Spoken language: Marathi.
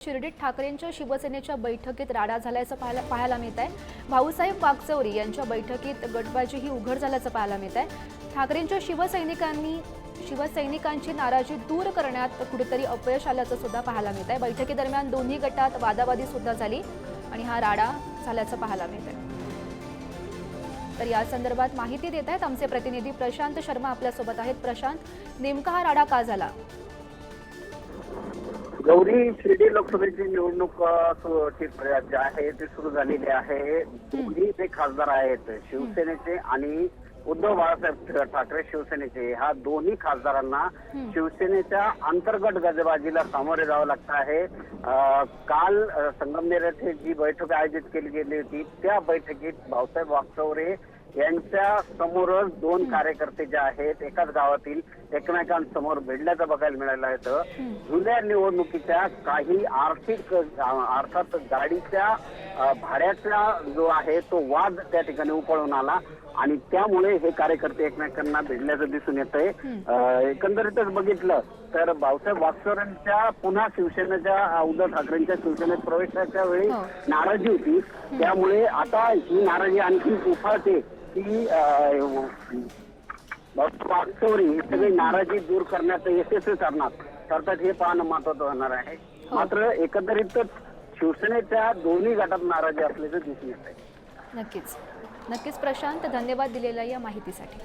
शिर्डीत ठाकरेंच्या शिवसेनेच्या बैठकीत राडा झाल्याचं पाहायला पाहायला मिळत आहे भाऊसाहेब वागचौरी यांच्या बैठकीत गटबाजी ही उघड झाल्याचं पाहायला मिळत आहे ठाकरेंच्या शिवसैनिकांनी शिवसैनिकांची नाराजी दूर करण्यात कुठेतरी अपयश आल्याचं सुद्धा पाहायला मिळत आहे बैठकीदरम्यान दोन्ही गटात वादावादी सुद्धा झाली आणि हा राडा झाल्याचं पाहायला मिळत आहे तर या संदर्भात माहिती देत आहेत आमचे प्रतिनिधी प्रशांत शर्मा आपल्यासोबत आहेत. प्रशांत नेमका हा राडा का झाला? गौरी शिर्डी लोकसभेची निवडणूक जी आहे ती सुरू झालेली आहे. दोन्ही जे खासदार आहेत शिवसेनेचे आणि उद्धव बाळासाहेब ठाकरे शिवसेनेचे. ह्या दोन्ही खासदारांना शिवसेनेच्या अंतर्गत गजबाजीला सामोरे जावं लागतं आहे. काल संगमनेर येथे जी बैठक आयोजित केली गेली होती त्या बैठकीत भाऊसाहेब वागचौरे यांच्या समोरच दोन कार्यकर्ते जे आहेत एकाच गावातील एकमेकांसमोर भिडल्याचं बघायला मिळालं होतं. जुन्या निवडणुकीच्या काही आर्थिक अर्थात गाडीच्या भाड्याचा जो आहे तो वाद त्या ठिकाणी उपळून आला आणि त्यामुळे हे कार्यकर्ते एकमेकांना भिडल्याचं दिसून येत आहे एकंदरीतच बघितलं तर भाऊसाहेब वागचौऱ्यांच्या पुन्हा शिवसेनेच्या उद्धव ठाकरेंच्या शिवसेनेत प्रवेशाच्या वेळी हो. नाराजी होती. त्यामुळे आता ही नाराजी आणखी उफाळते की वागचौरी ही सगळी नाराजी दूर करण्यात यशस्वी ठरणार. अर्थात हे पाहणं महत्वाचं होणार आहे. मात्र एकंदरीतच शिवसेनेच्या दोन्ही गटात नाराजी असल्याचं दिसून येत आहे. नक्कीच. नक्कीच प्रशांत धन्यवाद दिलेल्या या माहितीसाठी.